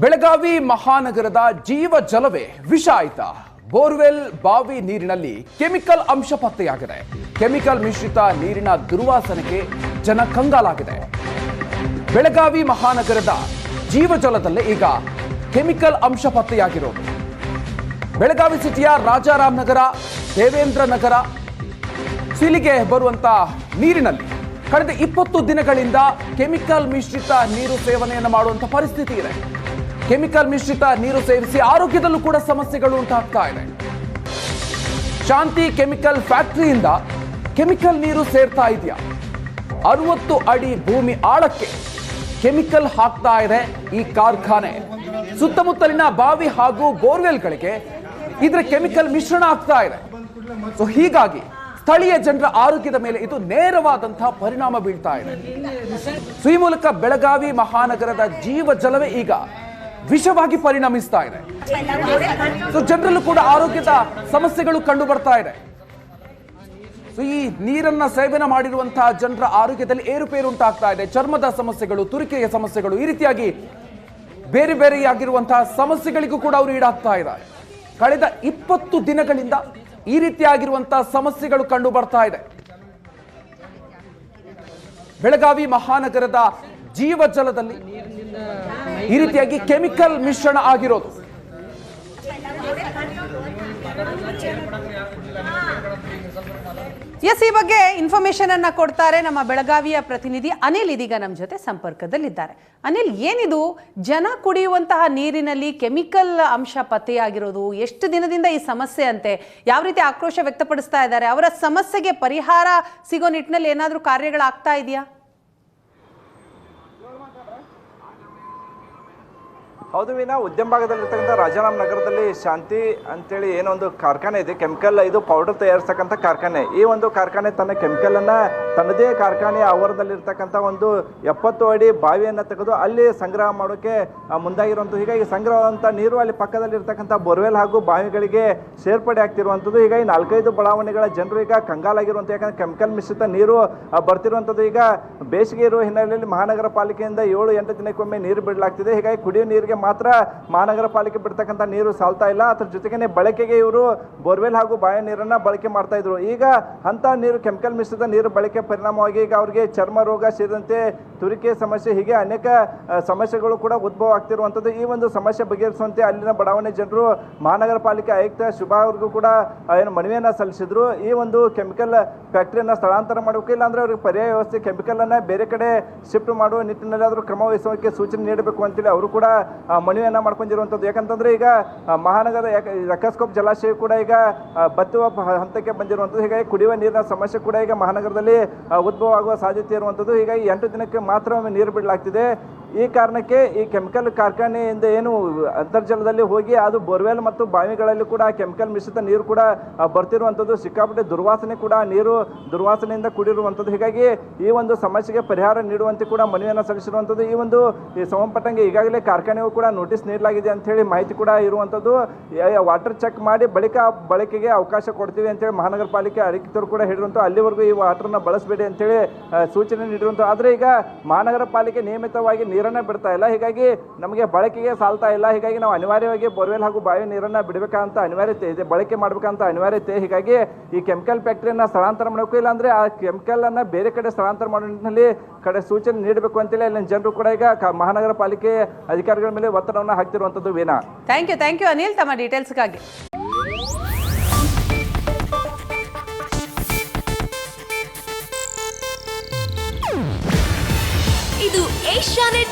ಬೆಳಗಾವಿ ಮಹಾನಗರದ ಜೀವ ಜಲವೇ ವಿಷ ಆಯ್ತಾ. ಬೋರ್ವೆಲ್ ಬಾವಿ ನೀರಿನಲ್ಲಿ ಕೆಮಿಕಲ್ ಅಂಶ ಪತ್ತೆಯಾಗಿದೆ. ಕೆಮಿಕಲ್ ಮಿಶ್ರಿತ ನೀರಿನ ದುರ್ವಾಸನೆಗೆ ಜನ ಕಂಗಾಲಾಗಿದೆ. ಬೆಳಗಾವಿ ಮಹಾನಗರದ ಜೀವಜಲದಲ್ಲೇ ಈಗ ಕೆಮಿಕಲ್ ಅಂಶ ಪತ್ತೆಯಾಗಿರೋದು. ಬೆಳಗಾವಿ ಸಿಟಿಯ ರಾಜಾರಾಮ್ ನಗರ, ದೇವೇಂದ್ರ ನಗರ ಸಿಲಿಗೆ ಬರುವಂತ ನೀರಿನಲ್ಲಿ ಕಳೆದ ಇಪ್ಪತ್ತು ದಿನಗಳಿಂದ ಕೆಮಿಕಲ್ ಮಿಶ್ರಿತ ನೀರು ಸೇವನೆಯನ್ನು ಮಾಡುವಂತ ಪರಿಸ್ಥಿತಿ ಇದೆ. ಕೆಮಿಕಲ್ ಮಿಶ್ರಿತ ನೀರು ಸೇವಿಸಿ ಆರೋಗ್ಯದಲ್ಲೂ ಕೂಡ ಸಮಸ್ಯೆಗಳು ಉಂಟಾಗ್ತಾ ಇದೆ. ಶಾಂತಿ ಕೆಮಿಕಲ್ ಫ್ಯಾಕ್ಟರಿಯಿಂದ ಕೆಮಿಕಲ್ ನೀರು ಸೇರ್ತಾ ಇದೆಯಾ? ಅರವತ್ತು ಅಡಿ ಭೂಮಿ ಆಳಕ್ಕೆ ಕೆಮಿಕಲ್ ಹಾಕ್ತಾ ಇದೆ ಈ ಕಾರ್ಖಾನೆ. ಸುತ್ತಮುತ್ತಲಿನ ಬಾವಿ ಹಾಗೂ ಬೋರ್ವೆಲ್ಗಳಿಗೆ ಇದರ ಕೆಮಿಕಲ್ ಮಿಶ್ರಣ ಆಗ್ತಾ ಇದೆ. ಸೊ ಹೀಗಾಗಿ ಸ್ಥಳೀಯ ಜನರ ಆರೋಗ್ಯದ ಮೇಲೆ ಇದು ನೇರವಾದಂತಹ ಪರಿಣಾಮ ಬೀಳ್ತಾ ಇದೆ. ಸೊ ಈ ಮೂಲಕ ಬೆಳಗಾವಿ ಮಹಾನಗರದ ಜೀವ ಜಲವೇ ಈಗ ವಿಷವಾಗಿ ಪರಿಣಮಿಸ್ತಾ ಇದೆ. ಸೊ ಜನರಲ್ಲೂ ಕೂಡ ಆರೋಗ್ಯದ ಸಮಸ್ಯೆಗಳು ಕಂಡು ಬರ್ತಾ ಇದೆ. ಸೊ ಈ ನೀರನ್ನ ಸೇವನೆ ಮಾಡಿರುವಂತಹ ಜನರ ಆರೋಗ್ಯದಲ್ಲಿ ಏರುಪೇರು ಉಂಟಾಗ್ತಾ ಇದೆ. ಚರ್ಮದ ಸಮಸ್ಯೆಗಳು, ತುರಿಕೆಯ ಸಮಸ್ಯೆಗಳು ಈ ರೀತಿಯಾಗಿ ಬೇರೆ ಬೇರೆಯಾಗಿರುವಂತಹ ಸಮಸ್ಯೆಗಳಿಗೂ ಕೂಡ ಅವರು ಈಡಾಗ್ತಾ ಇದ್ದಾರೆ. ಕಳೆದ ಇಪ್ಪತ್ತು ದಿನಗಳಿಂದ ಈ ರೀತಿಯಾಗಿರುವಂತಹ ಸಮಸ್ಯೆಗಳು ಕಂಡು ಬರ್ತಾ ಇದೆ. ಬೆಳಗಾವಿ ಮಹಾನಗರದ ಜೀವಜಲದಲ್ಲಿ ಈ ರೀತಿಯಾಗಿ ಕೆಮಿಕಲ್ ಮಿಶ್ರಣ ಆಗಿರೋದು. ಎಸ್ ಈ ಬಗ್ಗೆ ಇನ್ಫಾರ್ಮೇಶನ್ ಅನ್ನ ಕೊಡ್ತಾರೆ ನಮ್ಮ ಬೆಳಗಾವಿಯ ಪ್ರತಿನಿಧಿ ಅನಿಲ್ ಇದೀಗ ನಮ್ಮ ಜೊತೆ ಸಂಪರ್ಕದಲ್ಲಿದ್ದಾರೆ. ಅನಿಲ್, ಏನಿದು? ಜನ ಕುಡಿಯುವಂತಹ ನೀರಿನಲ್ಲಿ ಕೆಮಿಕಲ್ ಅಂಶ ಪತ್ತೆಯಾಗಿರೋದು, ಎಷ್ಟು ದಿನದಿಂದ ಈ ಸಮಸ್ಯೆ ಅಂತೆ? ಯಾವ ರೀತಿ ಆಕ್ರೋಶ ವ್ಯಕ್ತಪಡಿಸ್ತಾ ಇದ್ದಾರೆ? ಅವರ ಸಮಸ್ಯೆಗೆ ಪರಿಹಾರ ಸಿಗೋ ನಿಟ್ಟಿನಲ್ಲಿ ಏನಾದರೂ ಕಾರ್ಯಗಳಾಗ್ತಾ ಇದೆಯಾ? ಹೌದು ವಿನ ಉದ್ಯಮ ಭಾಗದಲ್ಲಿರ್ತಕ್ಕಂಥ ರಾಜಾರಾಮ್ ನಗರದಲ್ಲಿ ಶಾಂತಿ ಅಂತೇಳಿ ಏನೊಂದು ಕಾರ್ಖಾನೆ ಇದೆ. ಕೆಮಿಕಲ್, ಇದು ಪೌಡರ್ ತಯಾರಿಸ್ತಕ್ಕಂಥ ಕಾರ್ಖಾನೆ. ಈ ಒಂದು ಕಾರ್ಖಾನೆ ತನ್ನ ಕೆಮಿಕಲನ್ನು ತನ್ನದೇ ಕಾರ್ಖಾನೆ ಆವರಣದಲ್ಲಿರ್ತಕ್ಕಂಥ ಒಂದು ಎಪ್ಪತ್ತು ಅಡಿ ಬಾವಿಯನ್ನು ತೆಗೆದು ಅಲ್ಲಿ ಸಂಗ್ರಹ ಮಾಡೋಕ್ಕೆ ಮುಂದಾಗಿರುವಂಥದ್ದು. ಹೀಗಾಗಿ ಸಂಗ್ರಹವಾದಂಥ ನೀರು ಅಲ್ಲಿ ಪಕ್ಕದಲ್ಲಿರ್ತಕ್ಕಂಥ ಬೋರ್ವೆಲ್ ಹಾಗೂ ಬಾವಿಗಳಿಗೆ ಸೇರ್ಪಡೆ ಆಗ್ತಿರುವಂಥದ್ದು. ಹೀಗಾಗಿ ನಾಲ್ಕೈದು ಬಡಾವಣೆಗಳ ಜನರು ಈಗ ಕಂಗಾಲಾಗಿರುವಂಥ, ಯಾಕಂದ್ರೆ ಕೆಮಿಕಲ್ ಮಿಶ್ರಿತ ನೀರು ಬರ್ತಿರುವಂಥದ್ದು ಈಗ ಬೇಸಿಗೆ ಇರುವ ಹಿನ್ನೆಲೆಯಲ್ಲಿ ಮಹಾನಗರ ಪಾಲಿಕೆಯಿಂದ ಏಳು ಎಂಟು ದಿನಕ್ಕೊಮ್ಮೆ ನೀರು ಬಿಡಲಾಗ್ತಿದೆ. ಹೀಗಾಗಿ ಕುಡಿಯುವ ನೀರಿಗೆ ಮಾತ್ರ ಮಹಾನಗರ ಪಾಲಿಕೆ ಬಿಡ್ತಕ್ಕಂಥ ನೀರು ಸಾಲ್ತಾ ಇಲ್ಲ. ಅದ್ರ ಜೊತೆಗೇನೆ ಬಳಕೆಗೆ ಇವರು ಬೋರ್ವೆಲ್ ಹಾಗೂ ಬಾವಿ ನೀರನ್ನು ಬಳಕೆ ಮಾಡ್ತಾ ಇದ್ರು. ಈಗ ಅಂತ ನೀರು, ಕೆಮಿಕಲ್ ಮಿಶ್ರಿತ ನೀರು ಬಳಕೆ ಪರಿಣಾಮವಾಗಿ ಈಗ ಅವರಿಗೆ ಚರ್ಮ ರೋಗ ಸೇರಿದಂತೆ ತುರಿಕೆ ಸಮಸ್ಯೆ, ಹೀಗೆ ಅನೇಕ ಸಮಸ್ಯೆಗಳು ಕೂಡ ಉದ್ಭವ ಆಗ್ತಿರುವಂಥದ್ದು. ಈ ಒಂದು ಸಮಸ್ಯೆ ಬಗೆಹರಿಸುವಂತೆ ಅಲ್ಲಿನ ಬಡಾವಣೆ ಜನರು ಮಹಾನಗರ ಪಾಲಿಕೆ ಆಯುಕ್ತ ಶುಭಾ ಅವ್ರಿಗೂ ಕೂಡ ಏನು ಮನವಿಯನ್ನು ಸಲ್ಲಿಸಿದ್ರು. ಈ ಒಂದು ಕೆಮಿಕಲ್ ಫ್ಯಾಕ್ಟರಿಯನ್ನ ಸ್ಥಳಾಂತರ ಮಾಡಬೇಕು ಇಲ್ಲಾಂದರೆ ಅವ್ರಿಗೆ ಪರ್ಯಾಯ ವ್ಯವಸ್ಥೆ ಕೆಮಿಕಲನ್ನು ಬೇರೆ ಕಡೆ ಶಿಫ್ಟ್ ಮಾಡುವ ನಿಟ್ಟಿನಲ್ಲಿ ಆದರೂ ಕ್ರಮ ವಹಿಸೋಕ್ಕೆ ಸೂಚನೆ ನೀಡಬೇಕು ಅಂತೇಳಿ ಅವರು ಕೂಡ ಮನವಿಯನ್ನು ಮಾಡ್ಕೊಂಡಿರುವಂಥದ್ದು. ಯಾಕಂತಂದರೆ ಈಗ ಮಹಾನಗರ ರಕ್ಕಸ್ಕೋಪ್ ಜಲಾಶಯ ಕೂಡ ಈಗ ಬತ್ತುವ ಹಂತಕ್ಕೆ ಬಂದಿರುವಂಥದ್ದು. ಹೀಗಾಗಿ ಕುಡಿಯುವ ನೀರಿನ ಸಮಸ್ಯೆ ಕೂಡ ಈಗ ಮಹಾನಗರದಲ್ಲಿ ಉದ್ಭವ ಆಗುವ ಸಾಧ್ಯತೆ ಇರುವಂಥದ್ದು. ಹೀಗಾಗಿ ಎಂಟು ದಿನಕ್ಕೆ ಮಾತ್ರ ನೀರು ಬಿಡಲಾಗ್ತಿದೆ. ಈ ಕಾರಣಕ್ಕೆ ಈ ಕೆಮಿಕಲ್ ಕಾರ್ಖಾನೆಯಿಂದ ಏನು ಅಂತರ್ಜಲದಲ್ಲಿ ಹೋಗಿ ಅದು ಬೋರ್ವೆಲ್ ಮತ್ತು ಬಾವಿಗಳಲ್ಲಿ ಕೂಡ ಕೆಮಿಕಲ್ ಮಿಶ್ರಿತ ನೀರು ಕೂಡ ಬರ್ತಿರುವಂಥದ್ದು. ಸಿಕ್ಕಾಪಟ್ಟೆ ದುರ್ವಾಸನೆ ಕೂಡ ನೀರು ದುರ್ವಾಸನೆಯಿಂದ ಕೂಡಿರುವಂಥದ್ದು. ಹೀಗಾಗಿ ಈ ಒಂದು ಸಮಸ್ಯೆಗೆ ಪರಿಹಾರ ನೀಡುವಂತೆ ಕೂಡ ಮನವಿಯನ್ನು ಸಲ್ಲಿಸಿರುವಂಥದ್ದು. ಈ ಒಂದು, ಈ ಸಂಬಂಧಪಟ್ಟಂಗೆ ಈಗಾಗಲೇ ಕಾರ್ಖಾನೆಗೂ ಕೂಡ ನೋಟಿಸ್ ನೀಡಲಾಗಿದೆ ಅಂತ ಹೇಳಿ ಮಾಹಿತಿ ಕೂಡ ಇರುವಂಥದ್ದು. ವಾಟರ್ ಚೆಕ್ ಮಾಡಿ ಬಳಿಕ ಬಳಕೆಗೆ ಅವಕಾಶ ಕೊಡ್ತೀವಿ ಅಂತೇಳಿ ಮಹಾನಗರ ಪಾಲಿಕೆ ಅಧಿಕೃತರು ಕೂಡ ಹೇಳಿರುವಂಥ ಅಲ್ಲಿವರೆಗೂ ಈ ವಾಟರ್ನ ಬಳಸಬೇಡಿ ಅಂತೇಳಿ ಸೂಚನೆ ನೀಡಿರುವಂಥ ಆದರೆ ಈಗ ಮಹಾನಗರ ಪಾಲಿಕೆ ನಿಯಮಿತವಾಗಿ ನೀರನ್ನು ಬಿಡ್ತಾ ಇಲ್ಲ. ಹೀಗಾಗಿ ನಮಗೆ ಬಳಕೆಗೆ ಸಾಲ್ತಾ ಇಲ್ಲ. ಹೀಗಾಗಿ ನಾವು ಅನಿವಾರ್ಯವಾಗಿ ಬೋರ್ವೆಲ್ ಹಾಗೂ ಬಾವಿ ನೀರನ್ನು ಬಿಡಬೇಕಂತ ಅನಿವಾರ್ಯತೆ ಇದೆ. ಬಳಕೆ ಮಾಡಬೇಕಂತ ಅನಿವಾರ್ಯತೆ. ಹೀಗಾಗಿ ಈ ಕೆಮಿಕಲ್ ಫ್ಯಾಕ್ಟ್ರಿಯನ್ನು ಸ್ಥಳಾಂತರ ಮಾಡಬೇಕು. ಇಲ್ಲಾಂದರೆ ಆ ಕೆಮಿಕಲನ್ನು ಅನ್ನ ಬೇರೆ ಕಡೆ ಸ್ಥಳಾಂತರ ಮಾಡೋ ನಿಟ್ಟಿನಲ್ಲಿ ಕಡೆ ಸೂಚನೆ ನೀಡಬೇಕು ಅಂತೇಳಿ ಅಲ್ಲಿನ ಜನರು ಕೂಡ ಈಗ ಕ- ಮಹಾನಗರ ಪಾಲಿಕೆ ಅಧಿಕಾರಿಗಳ ಮೇಲೆ ಒತ್ತಡವನ್ನು ಹಾಕ್ತಿರುವಂಥದ್ದು Vena thank you thank you Anil ತಮ್ಮ ಡೀಟೇಲ್ಸ್ಗಾಗಿ ಇದು ಏಷ್ಯಾನೆಟ್